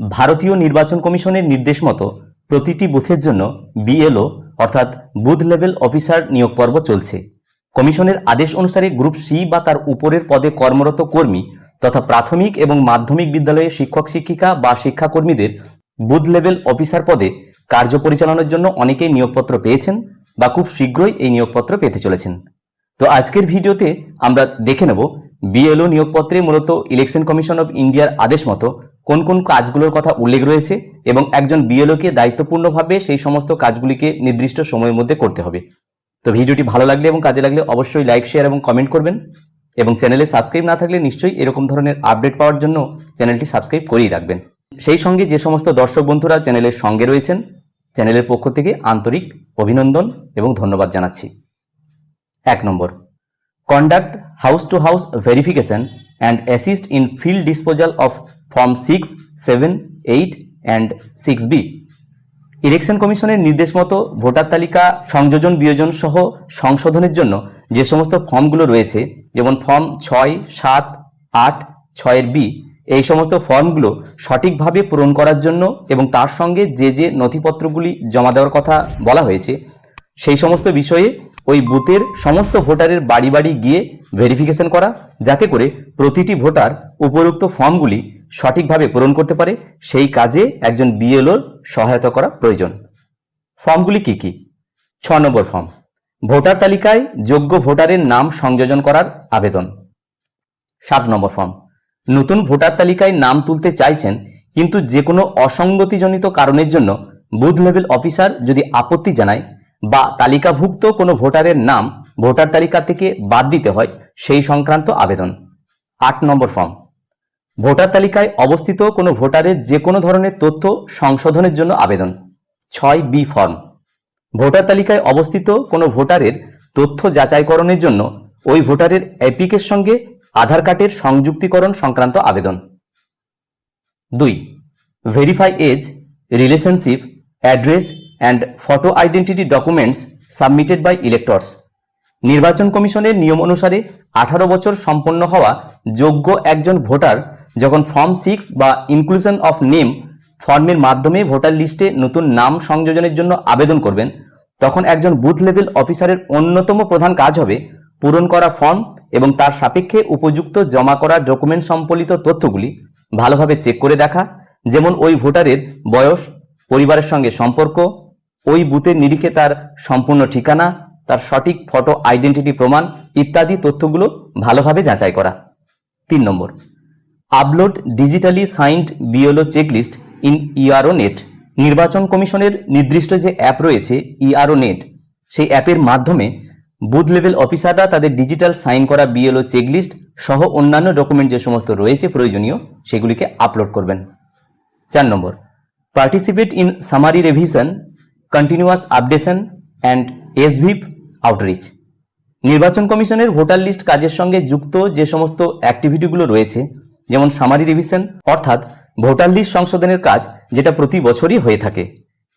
ভারতীয় নির্বাচন কমিশনের নির্দেশ মতো প্রতিটি বুথের জন্য বিএলও, অর্থাৎ বুথ লেভেল অফিসার নিয়োগ পর্ব চলছে। কমিশনের আদেশ অনুসারে গ্রুপ সি বা তার উপরের পদে কর্মরত কর্মী তথা প্রাথমিক এবং মাধ্যমিক বিদ্যালয়ের শিক্ষক, শিক্ষিকা বা শিক্ষাকর্মীদের বুথ লেভেল অফিসার পদে কার্য পরিচালনার জন্য অনেকেই নিয়োগপত্র পেয়েছেন বা খুব শীঘ্রই এই নিয়োগপত্র পেতে চলেছেন। তো আজকের ভিডিওতে আমরা দেখে নেব বিএলও নিয়োগপত্রে মূলত ইলেকশন কমিশন অব ইন্ডিয়ার আদেশ মতো কোন কোন কাজগুলোর কথা উল্লেখ রয়েছে এবং একজন বিএলওকে দায়িত্বপূর্ণভাবে সেই সমস্ত কাজগুলিকে নির্দিষ্ট সময়ের মধ্যে করতে হবে। তো ভিডিওটি ভালো লাগলে এবং কাজে লাগলে অবশ্যই লাইক, শেয়ার এবং কমেন্ট করবেন এবং চ্যানেলে সাবস্ক্রাইব না থাকলে নিশ্চয়ই এরকম ধরনের আপডেট পাওয়ার জন্য চ্যানেলটি সাবস্ক্রাইব করেই রাখবেন। সেই সঙ্গে যে সমস্ত দর্শক বন্ধুরা চ্যানেলের সঙ্গে রয়েছেন, চ্যানেলের পক্ষ থেকে আন্তরিক অভিনন্দন এবং ধন্যবাদ জানাচ্ছি। এক নম্বর conduct house to house verification and assist in field disposal of form 6 7 8 and 6b election কমিশনের নির্দেশ মতো ভোটার তালিকা, সংযোজন, বিয়োজন সহ সংশোধনের জন্য যে সমস্ত ফর্মগুলো রয়েছে, যেমন ফর্ম ছয়, সাত, আট, ছয়ের বি এই সমস্ত ফর্মগুলো সঠিকভাবে পূরণ করার জন্য এবং তার সঙ্গে যে যে নথিপত্রগুলি জমা দেওয়ার কথা বলা হয়েছে সেই সমস্ত বিষয়ে ওই বুথের সমস্ত ভোটারের বাড়ি বাড়ি গিয়ে ভেরিফিকেশন করা, যাতে করে প্রতিটি ভোটার উপরোক্ত ফর্মগুলি সঠিকভাবে পূরণ করতে পারে। সেই কাজে একজন বিএলওর সহায়তা করা প্রয়োজন। ফর্মগুলি কি কি? ছ নম্বর ফর্ম। ভোটার তালিকায় যোগ্য ভোটারের নাম সংযোজন করার আবেদন। সাত নম্বর ফর্ম। নতুন ভোটার তালিকায় নাম তুলতে চাইছেন, কিন্তু যে কোনো অসঙ্গতিজনিত কারণের জন্য বুথ লেভেল অফিসার যদি আপত্তি জানায় বা তালিকাভুক্ত কোনো ভোটারের নাম ভোটার তালিকা থেকে বাদ দিতে হয় সেই সংক্রান্ত আবেদন। আট নম্বর ফর্ম। ভোটার তালিকায় অবস্থিত কোনো ভোটারের যে কোনো ধরনের তথ্য সংশোধনের জন্য আবেদন। ছয় বি ফর্ম। ভোটার তালিকায় অবস্থিত কোনো ভোটারের তথ্য যাচাইকরণের জন্য ওই ভোটারের অ্যাপিকের সঙ্গে আধার কার্ডের সংযুক্তিকরণ সংক্রান্ত আবেদন। দুই। Verify age, relationship, address and photo identity documents submitted by electors নির্বাচন কমিশনের নিয়ম অনুসারে আঠারো বছর সম্পন্ন হওয়া যোগ্য একজন ভোটার যখন ফর্ম সিক্স বা ইনক্লুশন অফ নেম ফর্মের মাধ্যমে ভোটার লিস্টে নতুন নাম সংযোজনের জন্য আবেদন করবেন, তখন একজন বুথ লেভেল অফিসারের অন্যতম প্রধান কাজ হবে পূরণ করা ফর্ম এবং তার সাপেক্ষে উপযুক্ত জমা করা ডকুমেন্ট সম্বলিত তথ্যগুলি ভালোভাবে চেক করে দেখা, যেমন ওই ভোটারের বয়স, পরিবারের সঙ্গে সম্পর্ক ওই বুথের নিরিখে তার সম্পূর্ণ ঠিকানা, তার সঠিক ফটো আইডেন্টিটি প্রমাণ ইত্যাদি তথ্যগুলো ভালোভাবে যাচাই করা। তিন নম্বর upload digitally signed BLO checklist in ERO net নির্বাচন কমিশনের নির্দিষ্ট যে অ্যাপ রয়েছে ইআরও নেট সেই অ্যাপের মাধ্যমে বুথ লেভেল অফিসাররা তাদের ডিজিটাল সাইন করা বিএলও চেকলিস্ট সহ অন্যান্য ডকুমেন্ট যে সমস্ত রয়েছে প্রয়োজনীয়, সেগুলিকে আপলোড করবেন। চার নম্বর participate in summary revision continuous updation and SVEEP outreach নির্বাচন কমিশনের ভোটার লিস্ট কাজের সঙ্গে যুক্ত যে সমস্ত অ্যাক্টিভিটিগুলো রয়েছে, যেমন সামারি রিভিশন অর্থাৎ ভোটার লিস্ট সংশোধনের কাজ, যেটা প্রতি বছরই হয়ে থাকে।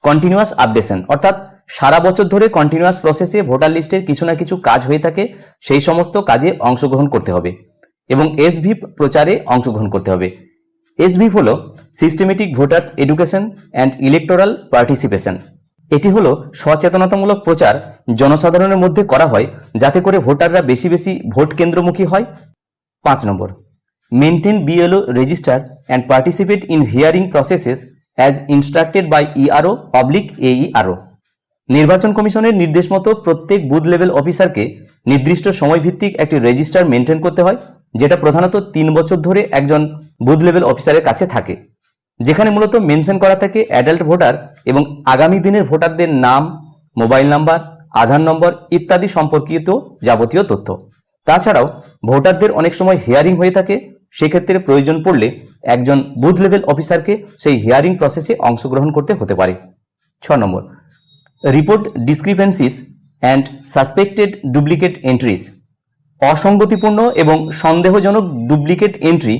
কন্টিনিউয়াস আপডেশন অর্থাৎ সারা বছর ধরে কন্টিনিউয়াস প্রসেসে ভোটার লিস্টের কিছু না কিছু কাজ হয়ে থাকে, সেই সমস্ত কাজে অংশগ্রহণ করতে হবে এবং এসভিপ প্রচারে অংশগ্রহণ করতে হবে। এসভিপ হল systematic voters education and electoral participation এটি হলো সচেতনতামূলক প্রচার জনসাধারণের মধ্যে করা হয় যাতে করে ভোটাররা বেশি বেশি ভোট কেন্দ্রমুখী হয়। পাঁচ নম্বর maintain BLO register and participate in hearing processes as instructed by ERO public AERO নির্বাচন কমিশনের নির্দেশ মতো প্রত্যেক বুথ লেভেল অফিসারকে নির্দিষ্ট সময়ভিত্তিক একটি রেজিস্টার মেনটেন করতে হয়, যেটা প্রধানত তিন বছর ধরে একজন বুথ লেভেল অফিসারের কাছে থাকে। যেখানে মূলত মেনশন করা থাকে অ্যাডাল্ট ভোটার এবং আগামী দিনের ভোটারদের নাম, মোবাইল নাম্বার, আধার নম্বর ইত্যাদি সম্পর্কিত যাবতীয় তথ্য। তাছাড়াও ভোটারদের অনেক সময় হিয়ারিং হয়ে থাকে, সেক্ষেত্রে প্রয়োজন পড়লে একজন বুথ লেভেল অফিসারকে সেই হিয়ারিং প্রসেসে অংশগ্রহণ করতে হতে পারে। ছ নম্বর, report discrepancies and suspected duplicate entries অসঙ্গতিপূর্ণ এবং সন্দেহজনক ডুপ্লিকেট এন্ট্রি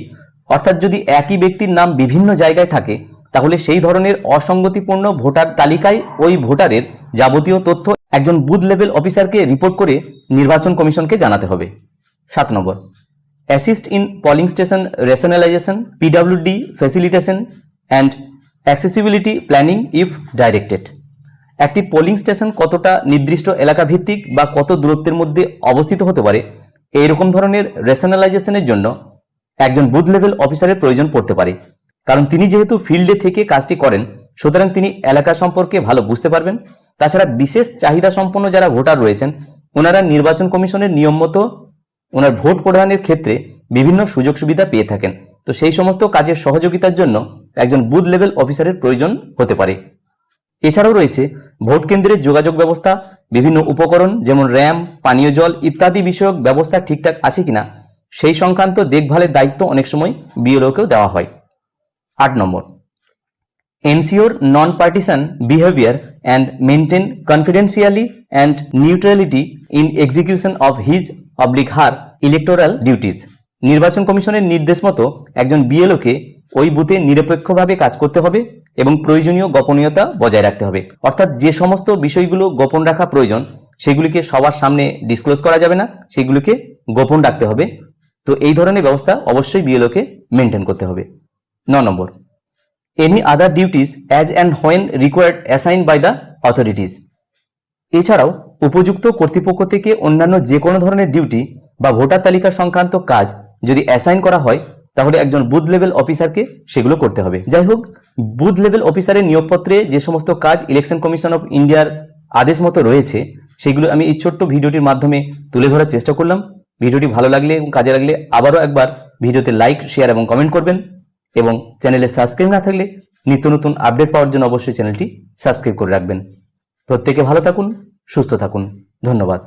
অর্থাৎ যদি একই ব্যক্তির নাম বিভিন্ন জায়গায় থাকে, তাহলে সেই ধরনের অসঙ্গতিপূর্ণ ভোটার তালিকায় ওই ভোটারের যাবতীয় তথ্য একজন বুথ লেভেল অফিসারকে রিপোর্ট করে নির্বাচন কমিশনকে জানাতে হবে। সাত নম্বর। Assist in polling station rationalisation, PWD facilitation and accessibility planning if directed. একটি পোলিং স্টেশন কতটা নির্দিষ্ট এলাকা ভিত্তিক বা কত দূরত্বের মধ্যে অবস্থিত হতে পারে, এইরকম ধরনের রেশনালাইজেশনের জন্য একজন বুথ লেভেল অফিসারের প্রয়োজন পড়তে পারে। কারণ তিনি যেহেতু ফিল্ডে থেকে কাজটি করেন, সুতরাং তিনি এলাকা সম্পর্কে ভালো বুঝতে পারবেন। তাছাড়া বিশেষ চাহিদা সম্পন্ন যারা ভোটার রয়েছেন, ওনারা নির্বাচন কমিশনের নিয়ম মতো ওনার ভোট প্রদানের ক্ষেত্রে বিভিন্ন সুযোগ সুবিধা পেয়ে থাকেন। তো সেই সমস্ত কাজের সহযোগিতার জন্য একজন বুথ লেভেল অফিসারের প্রয়োজন হতে পারে। এছাড়াও রয়েছে ভোট কেন্দ্রের যোগাযোগ ব্যবস্থা, বিভিন্ন উপকরণ যেমন র্যাম, পানীয় জল ইত্যাদি বিষয়ক ব্যবস্থা ঠিকঠাক আছে কিনা সেই সংক্রান্ত দেখভালের দায়িত্ব অনেক সময় বিএলওকেও দেওয়া হয়। আট নম্বর। Ensure non partisan behaviour and maintain confidentiality and neutrality in execution of his oblique her electoral duties নির্বাচন কমিশনের নির্দেশ মতো একজন বিএলওকে ওই বুথে নিরপেক্ষভাবে কাজ করতে হবে এবং প্রয়োজনীয় গোপনীয়তা বজায় রাখতে হবে। অর্থাৎ যে সমস্ত বিষয়গুলো গোপন রাখা প্রয়োজন, সেগুলিকে সবার সামনে ডিসক্লোজ করা যাবে না, সেগুলিকে গোপন রাখতে হবে। তো এই ধরনের ব্যবস্থা অবশ্যই বিএলওকে মেনটেন করতে হবে। ন নম্বর any other duties as and when required assign by the authorities এছাড়াও, উপযুক্ত কর্তৃপক্ষ থেকে অন্যান্য যে কোনো ধরনের ডিউটি বা ভোটার তালিকা সংক্রান্ত কাজ যদি অ্যাসাইন করা হয়, তাহলে একজন বুথ লেভেল অফিসারকে সেগুলো করতে হবে। যাই হোক বুথ লেভেল অফিসারের নিয়োগপত্রে যে সমস্ত কাজ ইলেকশন কমিশন অফ ইন্ডিয়ার আদেশ মতো রয়েছে, সেগুলো আমি এই ছোট্ট ভিডিওটির মাধ্যমে তুলে ধরার চেষ্টা করলাম। ভিডিওটি ভালো লাগলে এবং কাজে লাগলে আবারও একবার ভিডিওতে লাইক শেয়ার এবং কমেন্ট করবেন এবং চ্যানেলে সাবস্ক্রাইব না থাকলে নিত্য নতুন আপডেট পাওয়ার জন্য অবশ্যই চ্যানেলটি সাবস্ক্রাইব করে রাখবেন। প্রত্যেকে ভালো থাকুন, সুস্থ থাকুন। ধন্যবাদ।